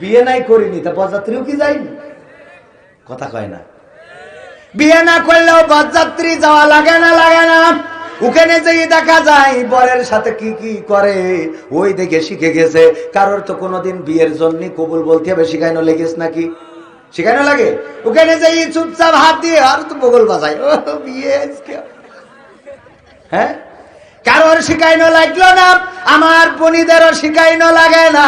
বিয়ে নাই করিনি, তা বরযাত্রীও কি যায়নি? কথা কয় না। বিয়ে না করলেও বরযাত্রী যাওয়া লাগে না লাগে না। ওখানে যেই দেখা যায়, বরের সাথে কি কি করে, ওই দেখে শিখে গেছে। কারোর তো কোনোদিন বিয়ের জন্য কবুল বলতে হবে, শিখাইনো লেগেছ নাকি? শিখাইনো লাগে? ওখানে যেই চুপচাপ হাত দিয়ে আর তো বগল বাজায়, ও বিয়ে হ্যাঁ? কারোর শিখাইনো লাগল না, আমার বনিদেরও শিখাইনো লাগে না।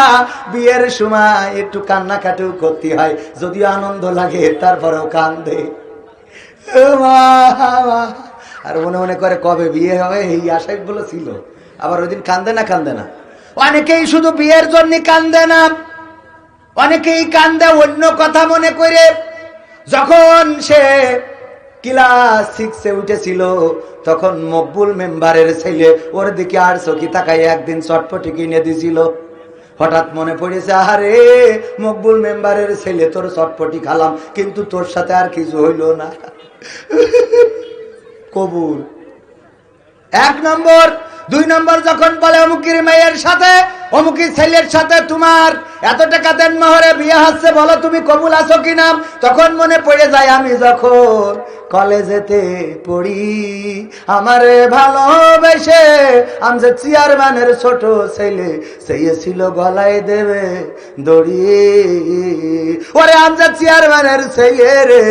বিয়ের সময় একটু কান্নাকাটিও করতে হয়, যদিও আনন্দ লাগে, তারপরেও কান্দে। আর মনে মনে করে কবে বিয়ে হবে, এই আশাই গুলো ছিল আবার ওই দিন কান্দে না কান্দে না। অনেকেই শুধু বিয়ের জন্য কান্দে না। অনেকেই কান্দে, অন্য কথা মনে করে। যখন সে ক্লাস সিক্সে উঠেছিল। তখন মকবুল মেম্বারের ছেলে ওর দিকে আর চকি তাকাই একদিন চটপটি কিনে দিছিল। হঠাৎ মনে পড়েছে আরে মকবুল মেম্বারের ছেলে, তোর চটপটি খালাম, কিন্তু তোর সাথে আর কিছু হইল না। কবুল। এক নম্বর, দুই নম্বর যখন বলে, অমুকির মেয়ের সাথে অমুকির ছেলের সাথে তোমার এত টাকা দেন মহরে বিয়ে হচ্ছে বলো তুমি কবুল আছো কিনা তখন মনে পড়ে যায় আমি যখন কলেজেতে পড়ি। আমারে ভালোবেসে আমি যে চেয়ারম্যানের ছোট ছেলে, সেই ছিল গলায় দেবে দড়ি। ওরে, আমি যে চেয়ারম্যানের ছেলে রে,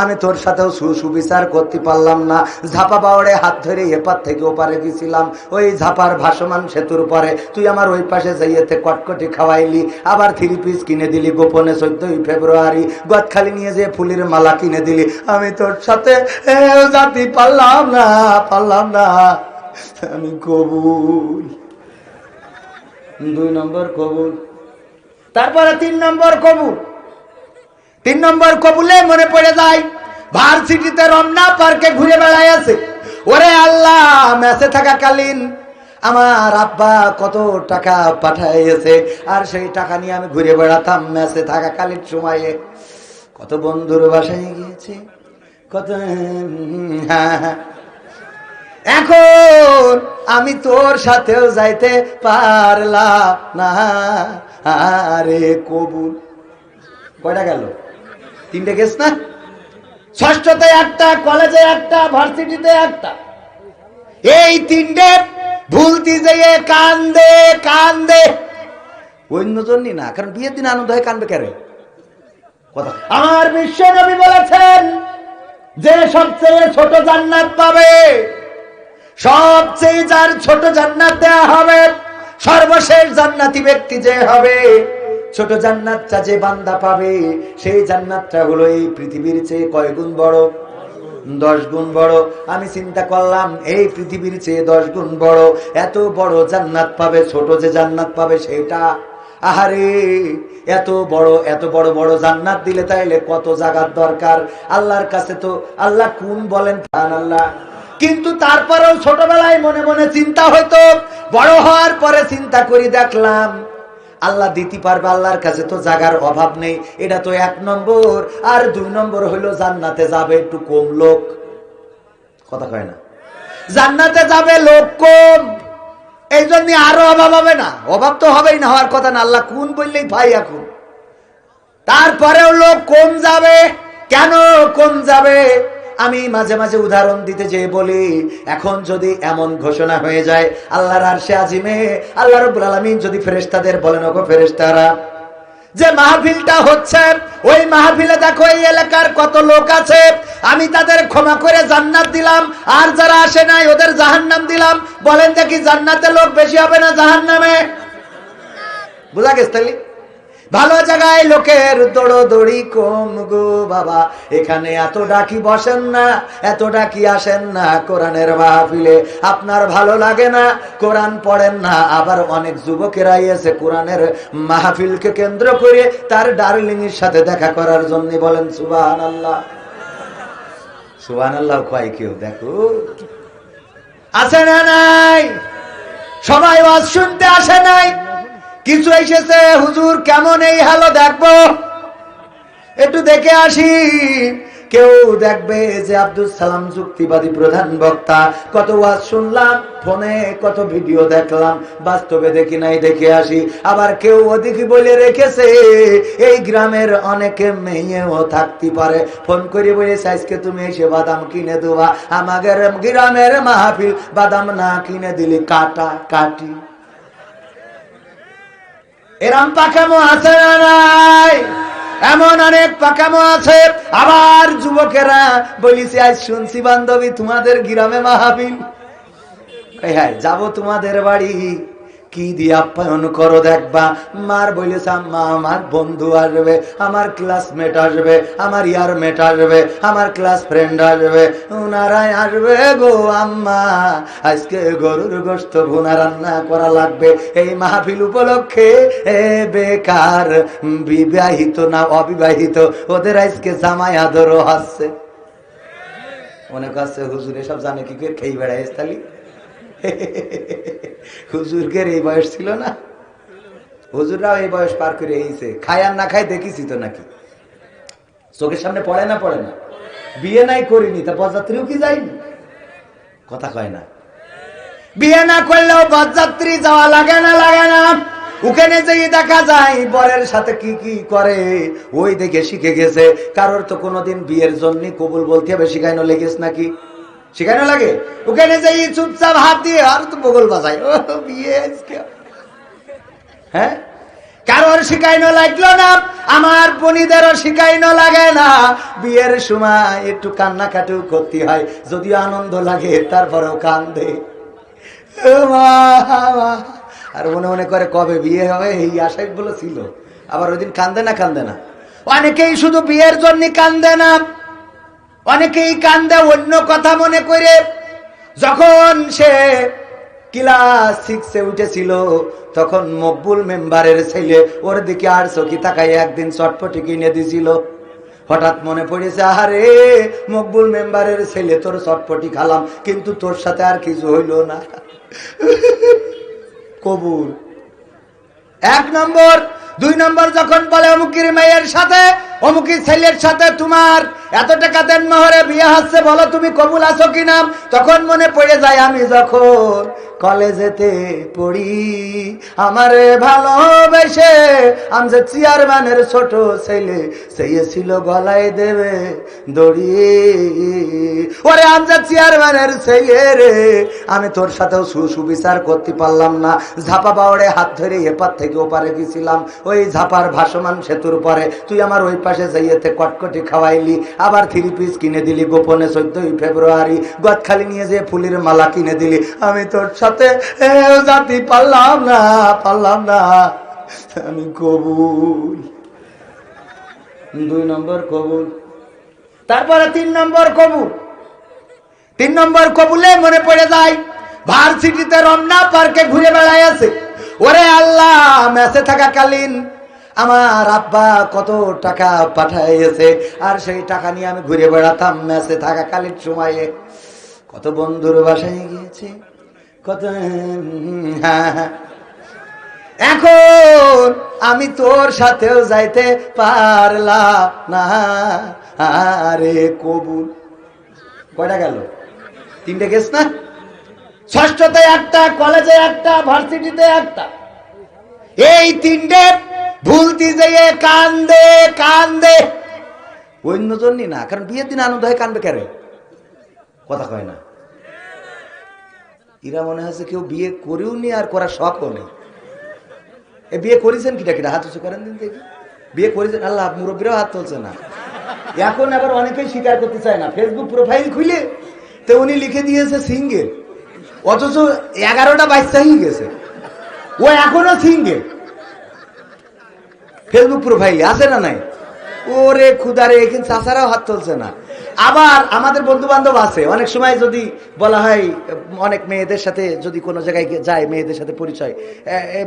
আমি তোর সাথেও সুবিচার করতে পারলাম না। ঝাপা বাওড়ে হাত ধরে এপার থেকে ওপারে গেছিলাম। ওই ঝাপার ভাসমান সেতুর পরে। তুই আমার ওই পাশে যাইয়েতে কটকটি খাওয়াইলি, আবার থ্রি পিস কিনে দিলি গোপনে চোদ্দই ফেব্রুয়ারি। গদখালি নিয়ে যে ফুলের মালা কিনে দিলি। আমি তোর সাথে যাতে পারলাম না পারলাম না। আমি কবুল। দুই নম্বর কবুল। তারপরে তিন নম্বর কবুল। তিন নম্বর কবুলে মনে পড়ে যায়, ভার্সিটিতে রমনা পার্কে ঘুরে বেড়ায় আছে। ওরে আল্লাহ ম্যাচে থাকাকালীন আমার আব্বা কত টাকা পাঠাইছে আর সেই টাকা নিয়ে আমি ঘুরে বেড়াতাম ম্যাচে থাকাকালীন সময়ে। কত বন্ধুর বাসায় গিয়েছি, কত। এখন আমি তোর সাথেও যাইতে পারলাম না। আরে কবুল। কয়টা গেল? তিনটে গেছ না? ষষ্ঠতে একটা, কলেজে একটা, ভার্সিটিতে একটা। এই তিনটে ভুলতে যেয়ে কান্দে কান্দে। অন্য জন্যই না, কারণ বিয়ের দিন আনন্দ হয় কান্দবে কেন কথা। আমার বিশ্ব বলেছেন, যে সবচেয়ে ছোট জান্নাত পাবে, সবচেয়ে যার ছোট জান্নাত দেয়া হবে, সর্বশেষ জান্নাতি ব্যক্তি যে হবে, ছোট জান্নাতটা যে বান্দা পাবে, সেই জান্নাতটা হলো এই পৃথিবীর চেয়ে কয় গুণ বড়। দশ গুণ বড়। আমি চিন্তা করলাম, এই পৃথিবীর চেয়ে দশ গুণ বড়। এত বড় জান্নাত পাবে, ছোট যে জান্নাত পাবে সেটা? আহারে, এত বড় এত বড় বড় জান্নাত দিলে তাইলে কত জায়গার দরকার? আল্লাহর কাছে তো, আল্লাহ কোন বলেন প্রাণ আল্লাহ? কিন্তু তারপরেও ছোটবেলায় মনে মনে চিন্তা হইতো। বড় হওয়ার পরে চিন্তা করি দেখলাম আল্লাহ দিতে পারবে আল্লাহর কাছে তো জাগার অভাব নেই। এটা তো এক নম্বর। আর দুই নম্বর হইল জান্নাতে যাবে একটু কম লোক। কথা কয় না? জান্নাতে যাবে লোক কম। এই জন্য আরও অভাব হবে না। অভাব তো হবেই না, হওয়ার কথা না। আল্লাহ কোন বললেই ভাই এখন। তারপরেও লোক কম যাবে। কেন কম যাবে? আমি মাঝে মাঝে উদাহরণ দিতে যে বলি, এখন যদি এমন ঘোষণা হয়ে যায়, আল্লাহর আরশে আজিমে, আল্লাহ রব্বুল আলামিন যদি ফেরেশতাদের বলেন, ওগো ফেরেশতারা, যে মাহফিলটা হচ্ছে, ওই মাহফিলে দেখো এই এলাকার কত লোক আছে, আমি তাদের ক্ষমা করে জান্নাত দিলাম, আর যারা আসে নাই, ওদের জাহান্নাম দিলাম। বলেন দেখি জান্নাতে লোক বেশি হবে না জাহান্নামে? বুঝা গেছে তাহলে ভালো জায়গায় লোকের দৌড়ি কম গো বাবা। এখানে এত ডাকি বসেন না, এত ডাকি আসেন না কোরআনের মাহফিলে। আপনার ভালো লাগে না, কোরআন পড়েন না। আবার অনেক যুবকেরাই এসে কোরআনের মাহফিলকে কেন্দ্র করে তার ডার্লিং এর সাথে দেখা করার জন্য বলেন সুবাহান আল্লাহ সুবাহান আল্লাহ কয় কেউ, দেখো। আছে না নাই? সবাই ওয়াজ শুনতে আসে নাই? কিছু এসেছে, হুজুর, কেমন এই হ্যালো দেখব? একটু দেখে আসি। কেউ দেখবে যে আব্দুল সালাম যুক্তিবাদী প্রধান বক্তা। কত ওয়াজ শুনলাম, ফোনে কত ভিডিও দেখলাম, বাস্তবে দেখি নাই, দেখে আসি। আবার কেউ ওদিকে বলে রেখেছে, এই গ্রামের অনেকে মেয়েও থাকতে পারে। ফোন করে বলেছে আজকে তুমি এসে বাদাম কিনে দেবা। আমাদের গ্রামের মাহফিল বাদাম না কিনে দিলে কাটা কাটি। এরম পাকামো আছে না নাই? এমন অনেক পাকামো আছে। আবার যুবকেরা বলিছি, আজ শুনছি বান্ধবী তোমাদের গ্রামে মাহাবিল। এই হ্যাঁ যাব তোমাদের বাড়ি। কি দিয়ে আপ্যায়ন করো দেখবা? মার বলেছে আম্মা আমার বন্ধু আসবে, আমার ক্লাসমেট আসবে, আমার ইয়ারমেট আসবে, আমার ক্লাস ফ্রেন্ড আসবে ওনারাই আসবে গো আম্মা। আজকে গরুর গোস্ত ভুনা রান্না করা লাগবে, এই মাহফিল উপলক্ষে, এ বেকার, বিবাহিত না অবিবাহিত, ওদের আজকে জামাই আদরও হাসছে অনেক আছে, হুজুর এসব জানে কি করে খেয়ে বেড়ায় তালি? হুজুরকের এই বয়স ছিল না? হুজুররাও এই বয়স পার করে এইছে খায় আর না খায় দেখিছি তো নাকি? চোখের সামনে পড়ে না পড়ে না? বিয়ে নাই করিনি, তা বরযাত্রীও কি যায়নি? কথা কয় না। বিয়ে না করলেও বরযাত্রী যাওয়া লাগে না লাগে না। ওখানে যে দেখা যায়, বরের সাথে কি কি করে, ওই দেখে শিখে গেছে। কারোর তো কোনোদিন বিয়ের জন্য কবুল বলতে হবে, শিখাইনো লেগেছ নাকি? শিখানো লাগে? ওখানে যাই চুপচাপ হাত দিয়ে আর তো বগল বাজায়। ও, বিয়ে হ্যাঁ? কারোর শিখাইনো লাগল না, আমার বনিদেরও শিখাইনো লাগে না। বিয়ের সময় একটু কান্নাকাটিও করতে হয় যদিও আনন্দ লাগে তারপরেও কান্দে। আর মনে মনে করে কবে বিয়ে হবে, এই আশাই গুলো ছিল আবার ওই দিন কান্দে না কান্দে না। অনেকেই শুধু বিয়ের জন্য কান্দে না। অনেকেই কান্দে, অন্য কথা মনে করে। যখন সে ক্লাস সিক্সে উঠেছিল, তখন মকবুল মেম্বারের ছেলে ওর দিকে আর চকি তাকাই একদিন চটপটি কিনে দিছিল। হঠাৎ মনে পড়েছে আরে মকবুল মেম্বারের ছেলে, তোর চটপটি খালাম, কিন্তু তোর সাথে আর কিছু হইল না। কবুল। এক নম্বর, দুই নম্বর যখন বলে অমুকির মেয়ের সাথে, অমুকির ছেলের সাথে তোমার এত টাকা দেন মহরে, বিয়ে হচ্ছে বলো তুমি কবুল আছো কিনা? তখন মনে পড়ে যায়, আমি যখন কলেজেতে পড়ি, আমারে ভালোবেসে আমি যে চেয়ারম্যানের ছোট ছেলে, সেই ছিল গলায় দেবে দড়ি। ওরে, আমি যে চেয়ারম্যানের ছেলে রে, আমি তোর সাথেও সু- সুবিচার করতে পারলাম না। ঝাপা বাউড়ে হাত ধরে এপার থেকে ওপারে গেছিলাম। ওই ঝাপার ভাসমান সেতুর পরে তুই আমার ওই পাশে যাইয়েতে কটকটি খাওয়াইলি। আবার থ্রি পিস কিনে দিলি, গোপনে চোদ্দই ফেব্রুয়ারি। গদখালি নিয়ে যে ফুলের মালা কিনে দিলি। আমি তোর সাথে যাতে পারলাম না পারলাম না। আমি কবুল। দুই নম্বর কবুল। তারপরে তিন নম্বর কবুল। তিন নম্বর কবুলে মনে পড়ে যায়, ভার্সিটিতে রমনা পার্কে ঘুরে বেড়ায় আছে। ওরে আল্লাহ ম্যাচে থাকাকালীন আমার আব্বা কত টাকা পাঠাইছে আর সেই টাকা নিয়ে আমি ঘুরে বেড়াতাম ম্যাচে থাকাকালীন সময়ে। কত বন্ধুর বাসায় গিয়েছি, কত হ্যাঁ হ্যাঁ। এখন আমি তোর সাথেও যাইতে পারলাম না, আরে কবুল। কয়টা গেল? তিনটে গেছ না? ষষ্ঠতে একটা, কলেজে একটা, ভার্সিটিতে একটা। এই তিনটে ভুলতে যেয়ে কান্দে কান্দে। অন্য জন্যই না, কারণ বিয়ের দিন আনন্দ হয় কান্দবে কেন কথা কয় না। এরা মনে হচ্ছে কেউ বিয়ে করেও নি আর করার শখও নেই। এ বিয়ে করেছেন কিটা কিটা? হাত উঁচু করেন দিন দেখি। বিয়ে করেছেন? আল্লাহ, মুরব্বীরাও হাত তুলছে না। এখন আবার অনেকেই স্বীকার করতে চায় না। ফেসবুক প্রোফাইল খুলে তো উনি লিখে দিয়েছে সিঙ্গেল অথচ এগারোটা বাচ্চা হয়ে গেছে। ও এখনও সিঙ্গেল ফেসবুক প্রোফাইলে আছে না নাই? ওরে খুদারে, এখানে চাষারাও হাত তুলছে না। আবার আমাদের বন্ধু বান্ধব আছে, অনেক সময় যদি বলা হয়, অনেক মেয়েদের সাথে যদি কোনো জায়গায় যায়, মেয়েদের সাথে পরিচয়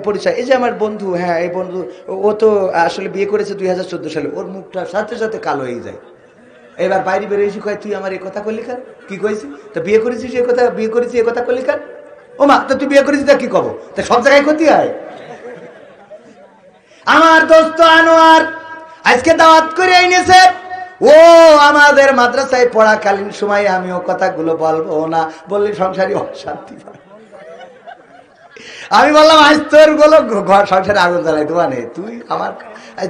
পরিচয়। এই যে আমার বন্ধু হ্যাঁ এই বন্ধু, ও- ও তো আসলে বিয়ে করেছে দুই হাজার চোদ্দ সালে, ওর মুখটা সাথে সাথে কালো হয়ে যায়। এবার বাইরে বেরিয়েছি কয়, তুই আমার এই কথা করলি কার কি কইছি? তো বিয়ে করেছিস, এ কথা, বিয়ে করেছি, এ কথা করলি কার ও মা তো তুই বিয়ে করেছিস, তা কি কব তা সব জায়গায় ক্ষতি হয়? আমার দোস্ত আনোয়ার, আজকে দাওয়াত করে এনেছে। ও আমাদের মাদ্রাসায় পড়াকালীন সময় ও কথাগুলো বলব না, বললে সংসারী অশান্তি আমি বললাম, আজ তোরগুলো ঘর সংসারে আগুন জ্বালাই তোমা নেই। তুই আমার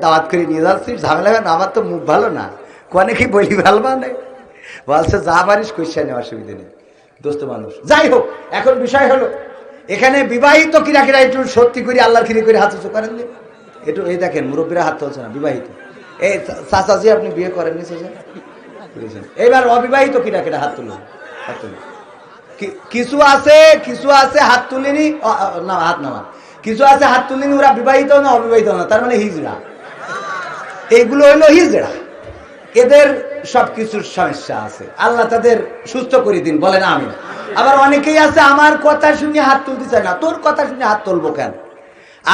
দাওয়াত করে নিয়ে যাচ্ছিস, ঝামেলা হবে না, আমার তো মুখ ভালো না। কনে কি বলি ভালো মানে? বলছে, যা পারিস কইসা নেই অসুবিধা নেই। দোস্ত মানুষ, যাই হোক, এখন বিষয় হলো, এখানে বিবাহিত কিরা কিরা একটু সত্যি করে, আল্লাহর খিরি করে হাতে করেন দিন একটু এই দেখেন, মুরব্বীরা হাত তুলছে না, বিবাহিত। এই চাচাজি আপনি বিয়ে করেননি চাচা? এবার অবিবাহিত কিরা কিরা হাত তুলুন হাত তুলুন। কিছু আছে কিছু আছে, হাত তুলিনি না, হাত নামা কিছু আছে, হাত তুলিনি, ওরা বিবাহিত না অবিবাহিত না, তার মানে হিজড়া। এইগুলো হইল হিজড়া। এদের সবকিছুর সমস্যা আছে। আল্লাহ তাদের সুস্থ করে দিন, বলেন আমি আবার অনেকেই আছে, আমার কথা শুনে হাত তুলতে চায় না, তোর কথা শুনে হাত তুলবো কেন?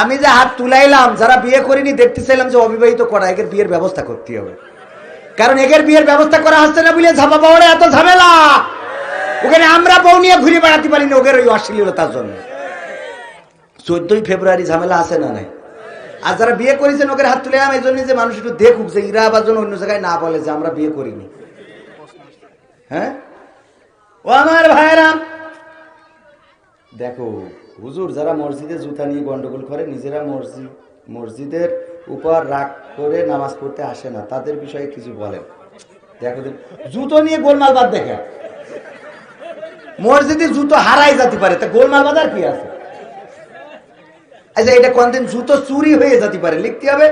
আমি যে হাত তুলাইলাম, যারা বিয়ে করিনি দেখতে চাইলাম যে অবিবাহিত করা এদের বিয়ের ব্যবস্থা করতে হবে। কারণ এদের বিয়ের ব্যবস্থা করা হচ্ছে না বলে ঝাপা পাওয়ারে এত ঝামেলা। ওখানে আমরা বউ নিয়ে ঘুরে বেড়াতে পারি না ওদের ওই অশ্লীলতার জন্য। চোদ্দই ফেব্রুয়ারি ঝামেলা আছে না নাই? আর যারা বিয়ে করেছেন ওদের হাত তুলে এই জন্য যে মানুষ একটু দেখুক যে ইরা আবার যেন অন্য জায়গায় না বলে যে আমরা বিয়ে করিনি। হ্যাঁ? ও আমার ভাইরাম দেখো হুজুর যারা মসজিদে জুতা নিয়ে গন্ডগোল করে, নিজেরা মসজিদ মসজিদের উপর রাগ করে নামাজ পড়তে আসে না। তাদের বিষয়ে কিছু বলেন। দেখো জুতো নিয়ে গোলমাল বাদ দেখে মসজিদে জুতো হারাই যেতে পারে, তা গোলমাল বাদ আর কি আছে? আচ্ছা এটা কোনদিন জুতো চুরি হয়ে যেতে পারে, লিখতে হবে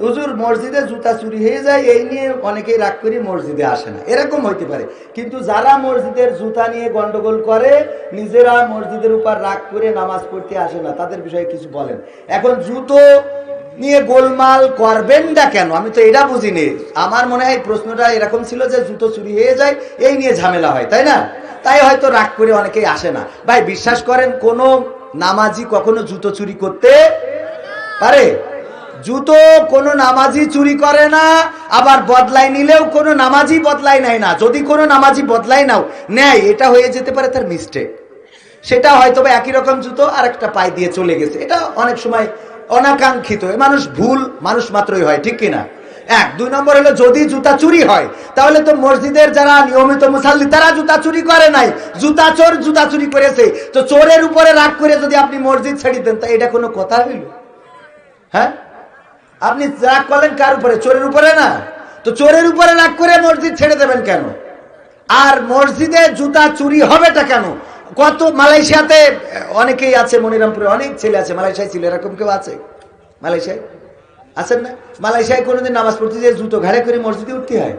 হুজুর মসজিদে জুতা চুরি হয়ে যায়, এই নিয়ে অনেকেই রাগ করে মসজিদে আসে না। এরকম হইতে পারে। কিন্তু যারা মসজিদের জুতা নিয়ে গন্ডগোল করে, নিজেরা মসজিদের উপর রাগ করে নামাজ পড়তে আসে না, তাদের বিষয়ে কিছু বলেন। এখন জুতো নিয়ে গোলমাল করবেন না কেন? আমি তো এটা বুঝিনি। আমার মনে হয় প্রশ্নটা এরকম ছিল যে জুতো চুরি হয়ে যায়, এই নিয়ে ঝামেলা হয়, তাই না? তাই হয়তো রাগ করে অনেকেই আসে না। ভাই, বিশ্বাস করেন, কোনো নামাজি কখনো জুতো চুরি করতে পারে? জুতো কোনো নামাজি চুরি করে না, আবার বদলাই নিলেও কোনো নামাজি বদলাই নেয় না। যদি কোনো নামাজি বদলাই নাও, নেয়, এটা হয়ে যেতে পারে তার মিস্টেক সেটা হয়তো বা একই রকম জুতো আর একটা পায়ে দিয়ে চলে গেছে। এটা অনেক সময় অনাকাঙ্ক্ষিত। মানুষ ভুল, মানুষ মাত্রই হয়, ঠিক কিনা? এক। দুই নম্বর হলো, যদি জুতা চুরি হয়, তাহলে তো মসজিদের যারা নিয়মিত মুসাল্লি, তারা জুতা চুরি করে নাই। জুতা চোর জুতা চুরি করেছে। তো চোরের উপরে রাগ করে যদি আপনি মসজিদ ছেড়ে দেন, তা এটা কোনো কথা হইল? হ্যাঁ? আপনি রাগ করলেন কার উপরে? চোরের উপরে না? তো চোরের উপরে রাগ করে মসজিদ ছেড়ে দেবেন কেন? আর মসজিদে জুতা চুরি হবেটা কেন? কত মালয়েশিয়াতে, অনেকেই আছে মনিরামপুরে, অনেক ছেলে আছে মালয়েশিয়ায় ছিল, এরকম কেউ আছে? মালয়েশিয়ায়? আছেন না? মালয়েশিয়ায় কোনোদিন নামাজ পড়তে যে জুতো ঘাড়ে করে মসজিদে উঠতে হয়?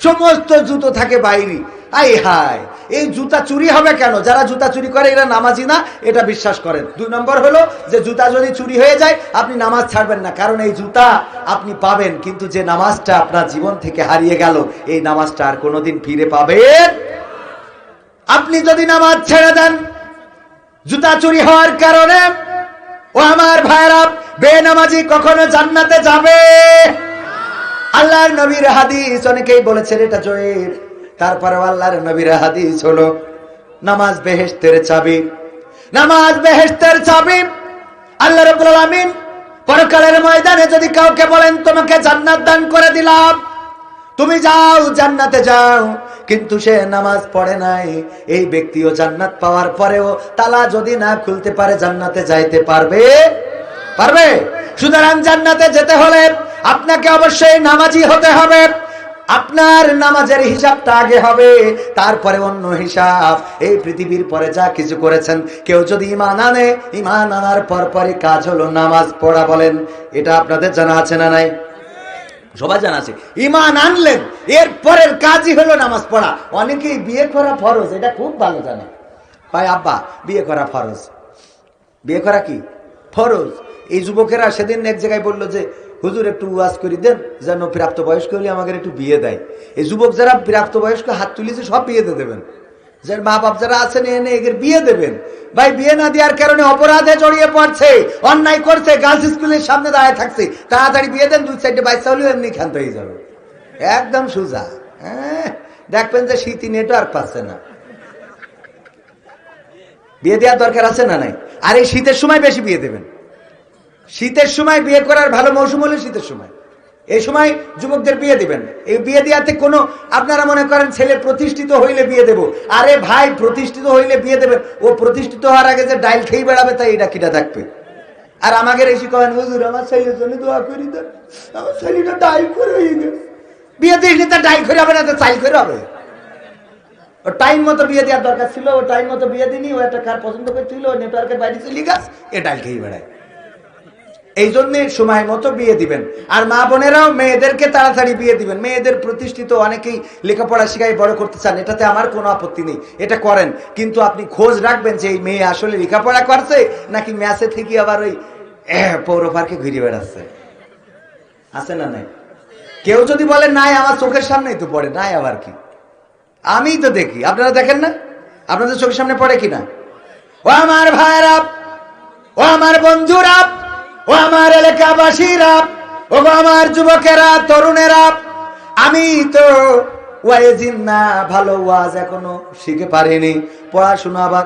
সমস্ত জুতো থাকে বাইরে। আই হাই এই জুতা চুরি হবে কেন? যারা জুতা চুরি করে, এরা নামাজি না? এটা বিশ্বাস করেন। দুই নম্বর হলো যে জুতা যদি চুরি হয়ে যায়, আপনি নামাজ ছাড়বেন না। কারণ এই জুতা আপনি পাবেন, কিন্তু যে নামাজটা আপনার জীবন থেকে হারিয়ে গেল, এই নামাজটা আর কোনোদিন ফিরে পাবেন আপনি যদি নামাজ ছেড়ে দেন, জুতা চুরি হওয়ার কারণে, ও আমার ভাইরা বেনামাজি কখনো জান্নাতে যাবে? আল্লাহর নবীর হাদিস অনেকেই বলেছেন, এটা জয়ের। তারপরে আল্লাহর নবীর হাদিস হলো, নামাজ বেহেশতের চাবি। নামাজ বেহেশতের চাবি। আল্লাহ রাব্বুল আলামিন পরকালের ময়দানে যদি কাউকে বলেন, তোমাকে জান্নাত দান করে দিলাম। তুমি যাও, জান্নাতে যাও। কিন্তু সে নামাজ পড়ে নাই। এই ব্যক্তিও জান্নাত পাওয়ার পরেও তালা যদি না খুলতে পারে, জান্নাতে যাইতে পারবে? পারবে? সুতরাং জান্নাতে যেতে হলে আপনাকে অবশ্যই নামাজি হতে হবে। আপনার নামাজের হিসাবটা আগে হবে, তারপরে অন্য হিসাব। এই পৃথিবীর পরে যা কিছু করেছেন, কেউ যদি ইমান আনে, ইমান আনার পর পরে কাজ হলো নামাজ পড়া বলেন। এটা আপনাদের জানা আছে না নাই? সবাই জানা আছে। ইমান আনলেন, এর পরের কাজই হলো নামাজ পড়া। অনেকেই বিয়ে করা ফরজ, এটা খুব ভালো জানে। ভাই, আব্বা, বিয়ে করা ফরজ। বিয়ে করা কি? ফরজ। এই যুবকেরা সেদিন এক জায়গায় বলল যে হুজুর একটু ওয়াজ করে, দেন যেন প্রাপ্ত বয়স্ক হলে আমাকে একটু বিয়ে দেয়। এই যুবক যারা প্রাপ্ত বয়স্ক, হাত তুলেছে, সব বিয়ে দিয়ে দেবেন। যার মা বাপ যারা আছেন, এনে এদের বিয়ে দেবেন। ভাই, বিয়ে না দেওয়ার কারণে অপরাধে জড়িয়ে পড়ছে, অন্যায় করছে গার্লস স্কুলের সামনে দাঁড়ায় থাকছে। তাড়াতাড়ি বিয়ে দেন, দুই সাইডে বাইসা হলেও এমনি ক্ষান্ত হয়ে যাবে। একদম সোজা হ্যাঁ? দেখবেন যে শীতই নেটওয়ার্ক পাচ্ছে না। বিয়ে দেওয়ার দরকার আছে না নাই? আর এই শীতের সময় বেশি বিয়ে দেবেন। শীতের সময় বিয়ে করার ভালো মৌসুম হলে শীতের সময়। এই সময় যুবকদের বিয়ে দিবেন। এই বিয়ে দেওয়াতে কোনো, আপনারা মনে করেন ছেলে প্রতিষ্ঠিত হইলে বিয়ে দেব। আরে ভাই, প্রতিষ্ঠিত হইলে বিয়ে দেবেন ও প্রতিষ্ঠিত হওয়ার আগে যে ডাইল খেয়ে বেড়াবে, তাই এটা কিটা থাকবে? আর আমাকে এসে করেন হুজুর, আমার ছেলের জন্য দোয়া করি দেন আমার ছেলেটা ডাইল করে বিয়ে দিলে তার ডাইল করে হবে না, তো চাইল করে হবে? ও টাইম মতো বিয়ে দেওয়ার দরকার ছিল, ও টাইম মতো বিয়ে দিনি ও একটা কার পছন্দ করছিল নেটওয়ার্কের বাইরে চলে গাছ, এ ডাইল খেয়ে বেড়ায়। এই জন্যে সময় মতো বিয়ে দিবেন। আর মা বোনেরাও মেয়েদেরকে তাড়াতাড়ি বিয়ে দিবেন। মেয়েদের প্রতিষ্ঠিত অনেকেই লেখাপড়া শিখাই বড় করতে চান, এটাতে আমার কোনো আপত্তি নেই। এটা করেন। কিন্তু আপনি খোঁজ রাখবেন যে এই মেয়ে আসলে লেখাপড়া করছে, নাকি ম্যাচে থেকে আবার ওই পৌর পার্কে ঘুরে বেড়াচ্ছে। আছে না নাই? কেউ যদি বলে, নাই, আমার চোখের সামনেই তো পড়ে, নাই আবার কি? আমিই তো দেখি। আপনারা দেখেন না? আপনাদের চোখের সামনে পড়ে কিনা? ও আমার ভাইরা ও আমার বন্ধুরা ও আমার এলাকাবাসীরা ও আমার যুবকেরা, তরুণেরা, আমি তো ওয়াইজিন না, ভালো ওয়াজ এখনও শিখে পারিনি। পড়াশোনা আবার